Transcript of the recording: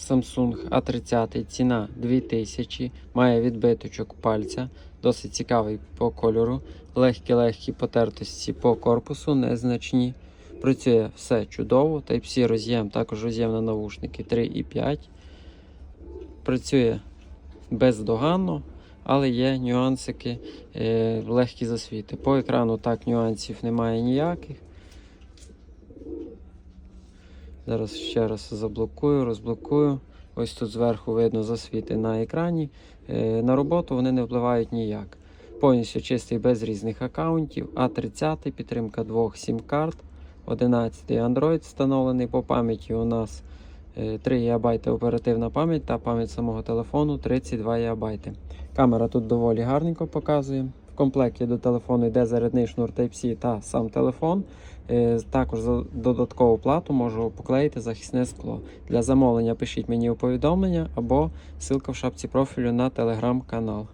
Samsung A30, ціна 2000, має відбиточок пальця, досить цікавий по кольору, легкі-легкі потертості по корпусу, незначні. Працює все чудово. Type-C роз'єм, також роз'єм на навушники 3,5. Працює бездоганно, але є нюансики, е, легкі засвіти. По екрану так нюансів немає ніяких. Зараз ще раз заблокую, розблокую. Ось тут зверху видно засвіти на екрані. Е, На роботу вони не впливають ніяк. Повністю чистий без різних аккаунтів. А30 підтримка двох сім-карт. 11 Android встановлений по пам'яті у нас е, 3 ГБ оперативна пам'ять та пам'ять самого телефону 32 ГБ. Камера тут доволі гарненько показує. Комплекті до телефону йде зарядний шнур Type-C та сам телефон. Е, Також за додаткову плату можу поклеїти захисне скло. Для замовлення пишіть мені у повідомлення або ссылка в шапці профілю на телеграм-канал.